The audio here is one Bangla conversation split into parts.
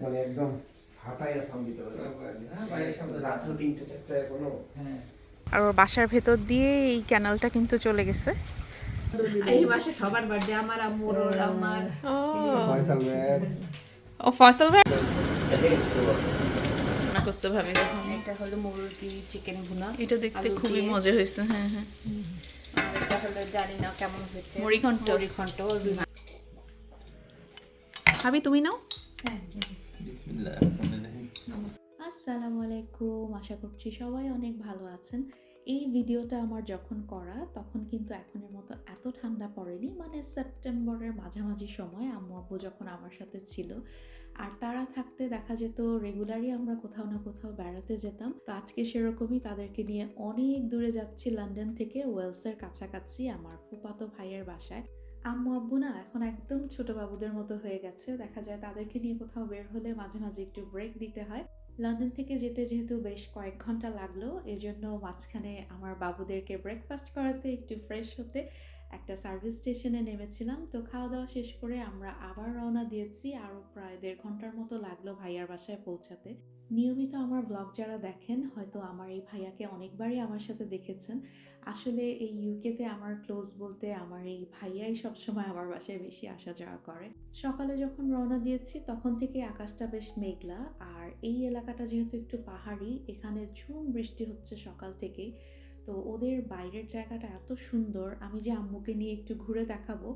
মানে একদম ফাটাই আসাম দিতে পারে রাত্র তিনটে চারটে এখনও। আর ওর বাসার ভেতর দিয়ে এই ক্যানালটা কিন্তু চলে গেছে। এই মাসে সবার বার্থডে আমার আম্মুর আমার ও। ফয়সাল ভাইয়ের। ও ফসল ভাই? করতে ভাবি এটা হলো মুরগি চিকেন ভুনা এটা দেখতে খুবই মজা হয়েছে হ্যাঁ হ্যাঁ। এটা হলো জানি না কেমন হয়েছে। মুড়ি ঘন্ট। মুড়ি ঘন্ট ভাবি তুমি নাও? হ্যাঁ আসসালামু আলাইকুম আশা করছি সবাই অনেক ভালো আছেন। এই ভিডিওটা আমার যখন করা, তখন কিন্তু এখনের মতো এত ঠান্ডা পড়েনি মানে সেপ্টেম্বরের মাঝামাঝি সময় আম্মু আব্বু যখন আমার সাথে ছিল। আর তারা থাকতে দেখা যেত, রেগুলারই আমরা কোথাও না কোথাও বেড়াতে যেতাম। তো আজকে সেরকমই তাদেরকে নিয়ে অনেক দূরে যাচ্ছি, লন্ডন থেকে, ওয়েলসের কাছাকাছি, আমার ফুপাতো ভাইয়ের বাসায়। আম্মু, আব্বু না এখন একদম ছোট বাবুদের মতো হয়ে গেছে। দেখা যায় তাদেরকে নিয়ে কোথাও বের হলে মাঝে মাঝে একটু ব্রেক দিতে হয়। লন্ডন থেকে যেতে যেহেতু বেশ কয়েক ঘণ্টা লাগল, এজন্য মাঝখানে আমার বাবুদেরকে ব্রেকফাস্ট করাতে একটু ফ্রেশ হতে একটা সার্ভিস স্টেশনে নেমেছিলাম। তো খাওয়া দাওয়া শেষ করে আমরা আবার রওনা দিয়েছি আরও প্রায় দেড় ঘণ্টার মতো লাগল ভাইয়ার বাসায় পৌঁছাতে। নিয়মিত আমার ব্লগ যারা দেখেন, হয়তো আমার এই ভাইয়াকে অনেকবারই আমার সাথে দেখেছেন। আসলে এই ইউকেতে আমার ক্লোজ বলতে আমার এই ভাইয়াই সবসময় আমার বাসায় বেশি আসা যাওয়া করে। সকালে যখন রওনা দিয়েছি, তখন থেকে আকাশটা বেশ মেঘলা। আর এই এলাকাটা যেহেতু একটু পাহাড়ি, এখানে ঝুম বৃষ্টি হচ্ছে সকাল থেকেই। তো ওদের বাইরের জায়গাটা এত সুন্দর আমি যে আম্মুকে নিয়ে একটু ঘুরে দেখাবো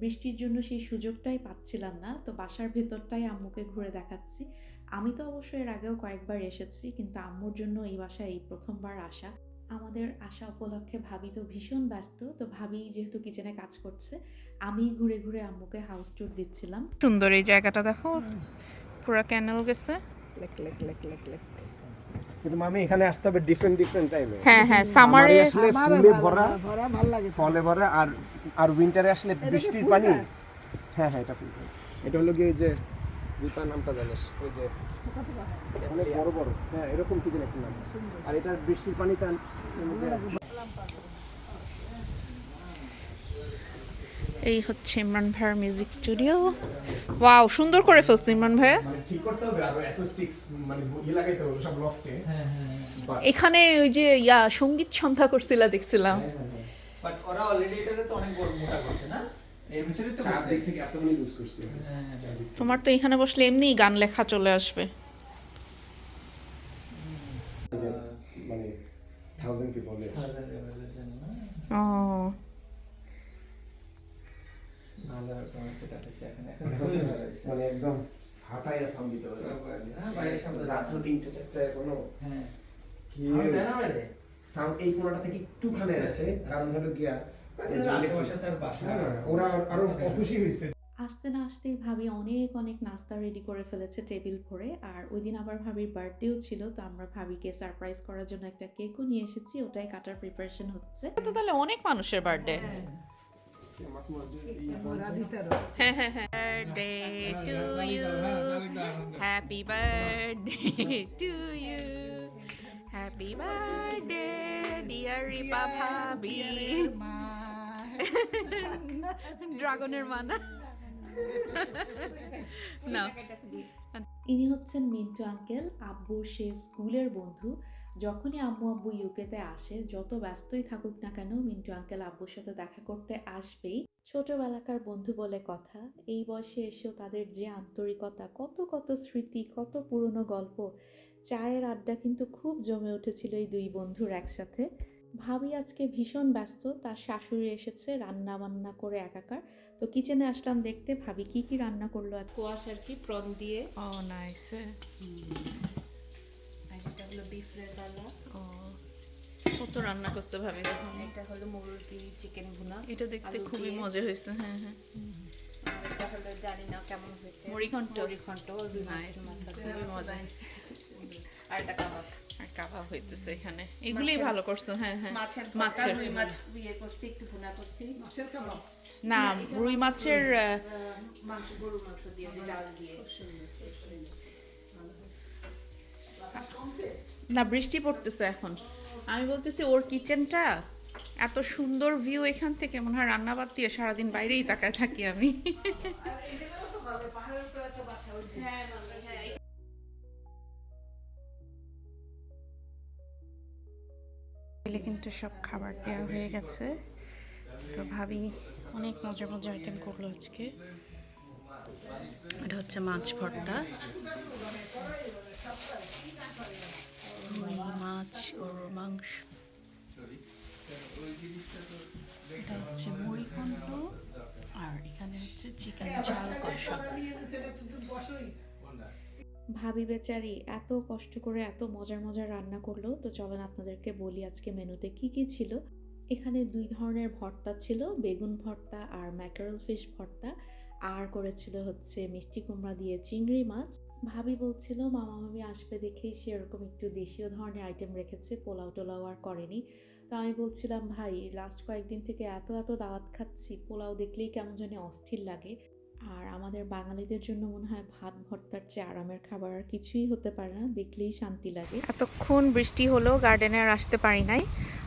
বৃষ্টির জন্য সেই সুযোগটাই পাচ্ছিলাম না তো বাসার ভেতরটাই আম্মুকে ঘুরে দেখাচ্ছি। আমি তো অবশ্য এর আগেও কয়েকবার এসেছি কিন্তু আম্মুর জন্য এই বাসায় এই প্রথমবার আসা। আমাদের আসা উপলক্ষে ভাবি তো ভীষণ ব্যস্ত তো ভাবি যেহেতু কিচেনে কাজ করছে আমি ঘুরে ঘুরে আম্মুকে হাউস ট্যুর দিচ্ছিলাম। সুন্দর এই জায়গাটা দেখো পুরো ক্যানেল গেছে। কিন্তু মামি এখানে আসতে হবে ডিফারেন্ট ডিফারেন্ট টাইমে হ্যাঁ হ্যাঁ সামারে ফুলে ভরা ফলে ভরা আর আর উইন্টারে আসলে বৃষ্টির পানি হ্যাঁ হ্যাঁ এটা ফুল এটা হলো গিয়ে ওই যে রূপা নামটা জানিস? ওই যে অনেক বড় বড়। হ্যাঁ এরকম কি যেন একটা নাম। আর এটা বৃষ্টির পানি তার এই হচ্ছে ইমরান ভাইয়ের মিউজিক স্টুডিও ওয়াও সুন্দর করে ফেলছো ইমরান ভাইয়া মানে ঠিক করতে হবে আর অ্যাকোস্টিক্স মানে ইয়ে লাগাইতে হবে সব লফটে এখানে ওই যে ইয়া সংগীত সন্ধ্যা করছিলা দেখছিলাম। বাট ওরা অলরেডি এটাতে তো অনেক বড় মোটা করছে না? হ্যাঁ। তোমার তো এখানে বসলে এমনি গান লেখা চলে আসবে। মানে থাউজেন্ড পিপল? ও। মানে একদম ফাটাই আসাম দিতে পারে বাইরে সব রাত্র তিনটে চারটে এখনও। কি না সাউন্ড এই কোণাটা থেকে একটুখানি আছে কারণ হলো গিয়া এই যে আশেপাশে তার বাসা। না, না, ওরা আরও অখুশি হয়েছে। আসতে না আসতেই ভাবি অনেক অনেক নাস্তা রেডি করে ফেলেছে টেবিল ভরে। আর ওই দিন আবার ভাবির বার্থডেও ছিল তো আমরা ভাবিকে সারপ্রাইজ করার জন্য একটা কেকও নিয়ে এসেছি। ওটাই কাটার প্রিপারেশন হচ্ছে। তো তাহলে অনেক মানুষের birthday birthday to you happy birthday to you happy birthday dear Ripa ভাবি ড্রাগনের মানা না ইনি হচ্ছেন মিন্টু আঙ্কেল আব্বুর সে স্কুলের বন্ধু। যখনই আম্মু আব্বু ইউকেতে আসে যত ব্যস্তই থাকুক না কেন মিন্টু আঙ্কেল আব্বুর সাথে দেখা করতে আসবেই। ছোটবেলাকার বন্ধু বলে কথা এই বয়সে এসেও তাদের যে আন্তরিকতা কত কত স্মৃতি কত পুরনো গল্প চায়ের আড্ডা কিন্তু খুব জমে উঠেছিল এই দুই বন্ধুর একসাথে। ভাবি আজকে ভীষণ ব্যস্ত তার শাশুড়ি এসেছে রান্না বান্না করে একাকার। তো কিচেনে আসলাম দেখতে ভাবি কি কি রান্না করল কোয়াশ আর কি প্রন দিয়ে? ও নাইস এটা হলো বিফ রেজালা ও কত রান্না করতে ভাবি এটা হলো মুরগি চিকেন ভুনা। এটা দেখতে খুবই মজা হয়েছে হ্যাঁ হ্যাঁ। এটা হলো জানি না কেমন হয়েছে। মুড়ি ঘন্ট। মুড়ি ঘন্ট খুবই মজা। আর এটা কাবাব। আর কাবাব হইতেছে এখানে। এগুলোই ভালো করছ হ্যাঁ হ্যাঁ। মাছের মাছের। মাছের। রুই মাছ ইয়ে করছি একটু ভুনা করছি। না রুই মাছের মাংস গরুর মাংস দিয়ে ডাল দিয়ে। না, বৃষ্টি পড়তেছে এখন। আমি বলতেছি, ওর কিচেনটা এত সুন্দর ভিউ এখান থেকে, মনে হয় রান্না বাদ দিয়ে সারাদিন বাইরেই তাকায় থাকি আমি। কিন্তু সব খাবার দেওয়া হয়ে গেছে। তো ভাবি অনেক মজা মজা আইটেম করল আজকে। এটা হচ্ছে মাছ ভর্তা। রুই মাছ গরুর মাংস। এটা হচ্ছে আর এখানে হচ্ছে চিকেন কষা। ভাবি বেচারি এত কষ্ট করে এত মজার মজার রান্না করল, তো চলেন আপনাদেরকে বলি আজকে মেনুতে কি কি ছিল। এখানে দুই ধরনের ভর্তা ছিল, বেগুন ভর্তা আর ম্যাকারেল ফিশ ভর্তা। আর করেছিল হচ্ছে মিষ্টি কুমড়া দিয়ে চিংড়ি মাছ। ভাবি বলছিল, মামা, মামি আসবে দেখেই সে এরকম একটু দেশীয় ধরনের আইটেম রেখেছে, পোলাও টোলাও আর করেনি। তো আমি বলছিলাম, ভাই লাস্ট কয়েকদিন থেকে এত এত দাওয়াত খাচ্ছি, পোলাও দেখলেই কেমন জানি অস্থির লাগে। আর আমাদের বাঙালিদের জন্য মনে হয় ভাত, ভর্তার চেয়ে আরামের খাবার আর কিছুই হতে পারে না, দেখলেই শান্তি লাগে। এতক্ষণ বৃষ্টি হলো গার্ডেনে আর আসতে পারি নাই,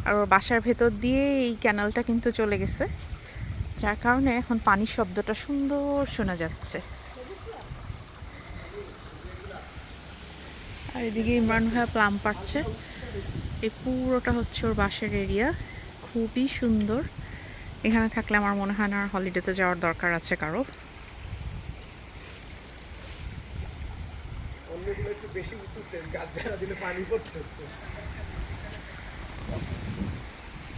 আর ওর বাসার ভেতর দিয়ে এই ক্যানালটা কিন্তু চলে গেছে। যার কারণে এখন পানির শব্দটা সুন্দর শোনা যাচ্ছে। আর এদিকে ইমরান ভাইয়া প্লাম পাচ্ছে এই পুরোটা হচ্ছে ওর বাসার এরিয়া খুবই সুন্দর। এখানে থাকলে আমার মনে হয় না আর হলিডেতে যাওয়ার দরকার আছে কারও।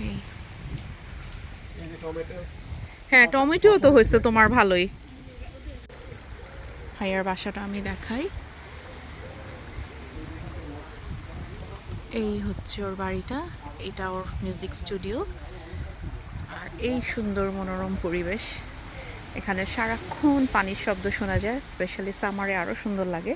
এই। টমেটো। হ্যাঁ টমেটো তো হয়েছে তোমার ভালোই। ভাইয়ার বাসাটা আমি দেখাই। এই হচ্ছে ওর বাড়িটা, এটা ওর মিউজিক স্টুডিও। আর এই সুন্দর মনোরম পরিবেশ। এখানে সারাক্ষণ পানির শব্দ শোনা যায়, স্পেশালি সামারে আরও সুন্দর লাগে।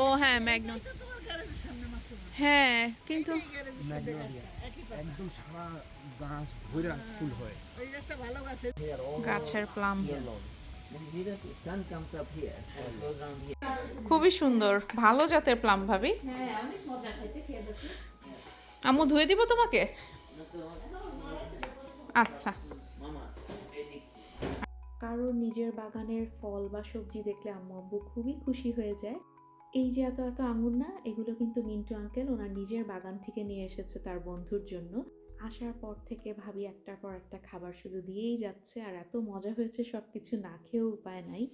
ও হ্যাঁ ম্যাগনো হ্যাঁ কিন্তু একদম সারা গাছ ভরা ফুল হয়। গাছের প্লাম। Here. খুবই সুন্দর ভালো জাতের প্লাম ভাবি। হ্যাঁ আম্মু ধুয়ে দিব তোমাকে? আচ্ছা। কারোর নিজের বাগানের ফল বা সবজি দেখলে আম্মু আব্বু খুবই খুশি হয়ে যায়। এই যে এত এত আঙুর না এগুলো কিন্তু মিন্টু আঙ্কেল ওনার নিজের বাগান থেকে নিয়ে এসেছে তার বন্ধুর জন্য। আসার পর থেকে ভাবি একটার পর একটা খাবার শুধু দিয়েই যাচ্ছে আর এত মজা হয়েছে সব কিছু না খেয়েও উপায় নাই।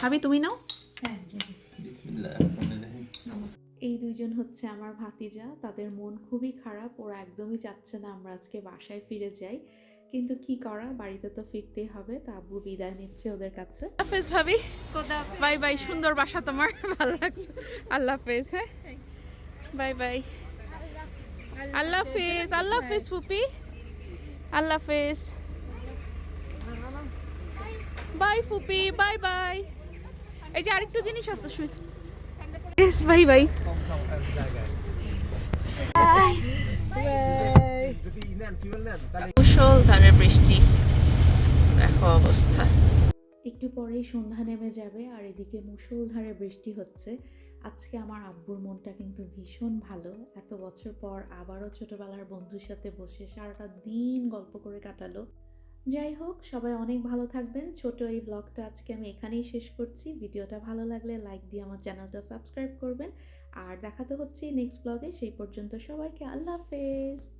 ভাবি তুমি নাও। এই দুইজন হচ্ছে আমার ভাতিজা তাদের মন খুবই খারাপ ওরা একদমই চাচ্ছে না আমরা আজকে বাসায় ফিরে যাই। কিন্তু কি করা? বাড়িতে তো ফিরতেই হবে তা আব্বু বিদায় নিচ্ছে ওদের কাছে। হাফেজ ভাবি বাই বাই সুন্দর বাসা তোমার ভালো লাগছে। আল্লাহ হাফেজ হ্যাঁ? Bye bye. আল্লাহ হাফেজ আল্লাহ হাফেজ ফুপি। আল্লাহ হাফেজ। বাই ফুপি বাই বাই। এই যে আরেকটু জিনিস আছে শুই ইয়েস বাই বাই। যদি নেন ফিউল নেন তাহলে মুষলধারে বৃষ্টি দেখো অবস্থা। একটু পরেই সন্ধ্যা নেমে যাবে আর এদিকে মুষলধারে বৃষ্টি হচ্ছে। আজকে আমার আব্বুর মনটা কিন্তু ভীষণ ভালো। এত বছর পর আবারও ছোটবেলার বন্ধুর সাথে বসে সারাটা দিন গল্প করে কাটালো। যাই হোক, সবাই অনেক ভালো থাকবেন। ছোট এই ব্লগটা আজকে আমি এখানেই শেষ করছি। ভিডিওটা ভালো লাগলে লাইক দিয়ে আমার চ্যানেলটা সাবস্ক্রাইব করবেন। আর দেখাতে হচ্ছে নেক্সট ব্লগে সেই পর্যন্ত সবাইকে আল্লাহ হাফেজ।